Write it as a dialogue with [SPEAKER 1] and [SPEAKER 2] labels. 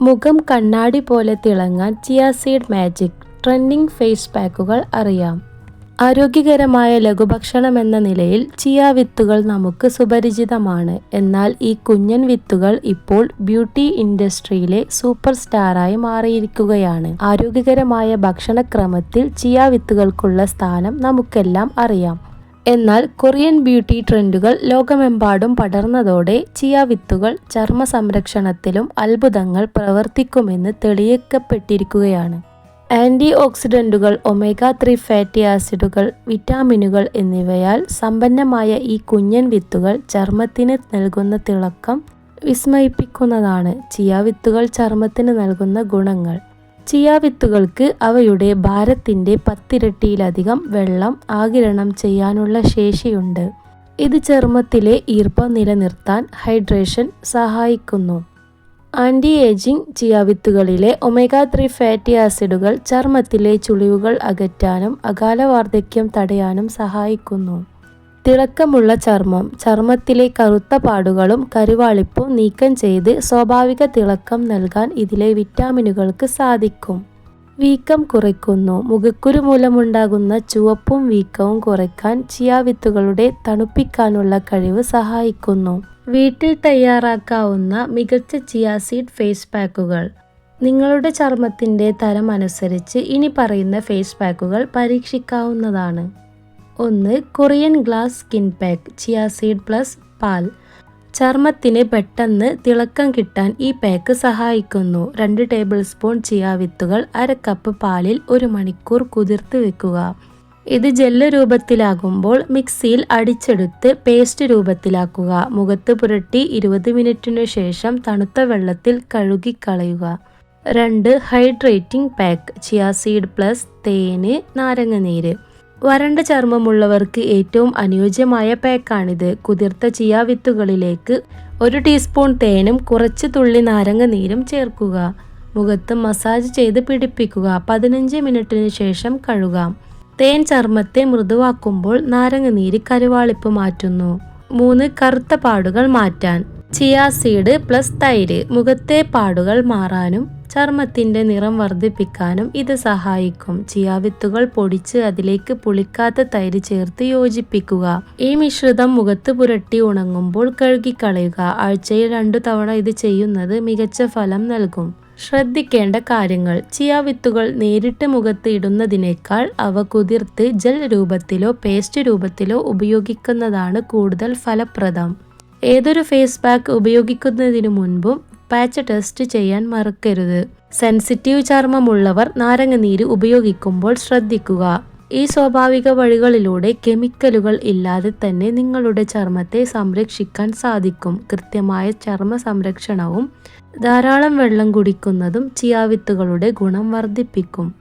[SPEAKER 1] മുഖം കണ്ണാടി പോലെ തിളങ്ങാൻ chia seed magic trending face പാക്കുകൾ അറിയാം. ആരോഗ്യകരമായ ലഘുഭക്ഷണം എന്ന നിലയിൽ ചിയ വിത്തുകൾ നമുക്ക് സുപരിചിതമാണ്. എന്നാൽ ഈ കുഞ്ഞൻ വിത്തുകൾ ഇപ്പോൾ ബ്യൂട്ടി ഇൻഡസ്ട്രിയിലെ സൂപ്പർ സ്റ്റാറായി മാറിയിരിക്കുകയാണ്. ആരോഗ്യകരമായ ഭക്ഷണക്രമത്തിൽ ചിയ വിത്തുകൾക്കുള്ള സ്ഥാനം നമുക്കെല്ലാം അറിയാം. എന്നാൽ കൊറിയൻ ബ്യൂട്ടി ട്രെൻഡുകൾ ലോകമെമ്പാടും പടർന്നതോടെ ചിയ വിത്തുകൾ ചർമ്മ സംരക്ഷണത്തിലും അത്ഭുതങ്ങൾ പ്രവർത്തിക്കുമെന്ന് തെളിയിക്കപ്പെട്ടിരിക്കുകയാണ്. ആന്റി ഓക്സിഡന്റുകൾ ഒമേഗ ത്രീ ഫാറ്റി ആസിഡുകൾ വിറ്റാമിനുകൾ എന്നിവയാൽ സമ്പന്നമായ ഈ കുഞ്ഞൻ വിത്തുകൾ ചർമ്മത്തിന് നൽകുന്ന തിളക്കം വിസ്മയിപ്പിക്കുന്നതാണ്. ചിയ വിത്തുകൾ ചർമ്മത്തിന് നൽകുന്ന ഗുണങ്ങൾ. ചിയ വിത്തുകൾക്ക് അവയുടെ ഭാരത്തിന്റെ പത്തിരട്ടിയിലധികം വെള്ളം ആകിരണം ചെയ്യാനുള്ള ശേഷിയുണ്ട്. ഇത് ചർമ്മത്തിലെ ഈർപ്പം നിലനിർത്താൻ ഹൈഡ്രേഷൻ സഹായിക്കുന്നു. ആന്റി ഏജിംഗ് ചിയാവിത്തുകളിലെ ഒമേഗ ത്രീ ഫാറ്റി ആസിഡുകൾ ചർമ്മത്തിലെ ചുളിവുകൾ അകറ്റാനും അകാല വാർദ്ധക്യം തടയാനും സഹായിക്കുന്നു. തിളക്കമുള്ള ചർമ്മം ചർമ്മത്തിലെ കറുത്ത പാടുകളും കരുവാളിപ്പും നീക്കം ചെയ്ത് സ്വാഭാവിക തിളക്കം നൽകാൻ ഇതിലെ വിറ്റാമിനുകൾക്ക് സാധിക്കും. വീക്കം കുറയ്ക്കുന്നു. മുഖക്കുരു മൂലമുണ്ടാകുന്ന ചുവപ്പും വീക്കവും കുറയ്ക്കാൻ ചിയാവിത്തുകളുടെ തണുപ്പിക്കാനുള്ള കഴിവ് സഹായിക്കുന്നു. വീട്ടിൽ തയ്യാറാക്കാവുന്ന മികച്ച ചിയാസീഡ് ഫേസ് പാക്കുകൾ. നിങ്ങളുടെ ചർമ്മത്തിന്റെ തരം അനുസരിച്ച് ഇനി പറയുന്ന ഫേസ് പാക്കുകൾ പരീക്ഷിക്കാവുന്നതാണ്. ഒന്ന് Korean glass skin pack chia seed plus പാൽ. ചർമ്മത്തിന് പെട്ടെന്ന് തിളക്കം കിട്ടാൻ ഈ പാക്ക് സഹായിക്കുന്നു. രണ്ട് ടേബിൾ സ്പൂൺ ചിയാ വിത്തുകൾ അര കപ്പ് പാലിൽ ഒരു മണിക്കൂർ കുതിർത്ത് വെക്കുക. ഇത് ജെല്ല് രൂപത്തിലാകുമ്പോൾ മിക്സിയിൽ അടിച്ചെടുത്ത് പേസ്റ്റ് രൂപത്തിലാക്കുക. മുഖത്ത് പുരട്ടി ഇരുപത് മിനിറ്റിനു ശേഷം തണുത്ത വെള്ളത്തിൽ കഴുകിക്കളയുക. രണ്ട് ഹൈഡ്രേറ്റിംഗ് പാക്ക് ചിയാസീഡ് പ്ലസ് തേന് നാരങ്ങനീര് വരണ്ട ചർമ്മമുള്ളവർക്ക് ഏറ്റവും അനുയോജ്യമായ പാക്കാണിത്. കുതിർത്ത ചിയാ വിത്തുകളിലേക്ക് ഒരു ടീസ്പൂൺ തേനും കുറച്ച് തുള്ളി നാരങ്ങ നീരും ചേർക്കുക. മുഖത്ത് മസാജ് ചെയ്ത് പിടിപ്പിക്കുക. പതിനഞ്ച് മിനിറ്റിന് ശേഷം കഴുകാം. തേൻ ചർമ്മത്തെ മൃദുവാക്കുമ്പോൾ നാരങ്ങ നീര് കരുവാളിപ്പ് മാറ്റുന്നു. മൂന്ന് കറുത്ത പാടുകൾ മാറ്റാൻ. ചിയാ സീഡ് പ്ലസ് തൈര്. മുഖത്തെ പാടുകൾ മാറാനും ചർമ്മത്തിന്റെ നിറം വർദ്ധിപ്പിക്കാനും ഇത് സഹായിക്കും. ചിയാവിത്തുകൾ പൊടിച്ച് അതിലേക്ക് പുളിക്കാത്ത തൈര് ചേർത്ത് യോജിപ്പിക്കുക. ഈ മിശ്രിതം മുഖത്ത് പുരട്ടി ഉണങ്ങുമ്പോൾ കഴുകിക്കളയുക. ആഴ്ചയിൽ രണ്ടു തവണ ഇത് ചെയ്യുന്നത് മികച്ച ഫലം നൽകും. ശ്രദ്ധിക്കേണ്ട കാര്യങ്ങൾ. ചിയാവിത്തുകൾ നേരിട്ട് മുഖത്ത് ഇടുന്നതിനേക്കാൾ അവ കുതിർത്ത് ജെൽ രൂപത്തിലോ പേസ്റ്റ് രൂപത്തിലോ ഉപയോഗിക്കുന്നതാണ് കൂടുതൽ ഫലപ്രദം. ഏതൊരു ഫേസ് പാക്ക് ഉപയോഗിക്കുന്നതിനു മുൻപും പാച്ച് ടെസ്റ്റ് ചെയ്യാൻ മറക്കരുത്. സെൻസിറ്റീവ് ചർമ്മമുള്ളവർ നാരങ്ങ നീര് ഉപയോഗിക്കുമ്പോൾ ശ്രദ്ധിക്കുക. ഈ സ്വാഭാവിക വഴികളിലൂടെ കെമിക്കലുകൾ ഇല്ലാതെ തന്നെ നിങ്ങളുടെ ചർമ്മത്തെ സംരക്ഷിക്കാൻ സാധിക്കും. കൃത്യമായ ചർമ്മ സംരക്ഷണവും ധാരാളം വെള്ളം കുടിക്കുന്നതും ചിയാവിത്തുകളുടെ ഗുണം വർദ്ധിപ്പിക്കും.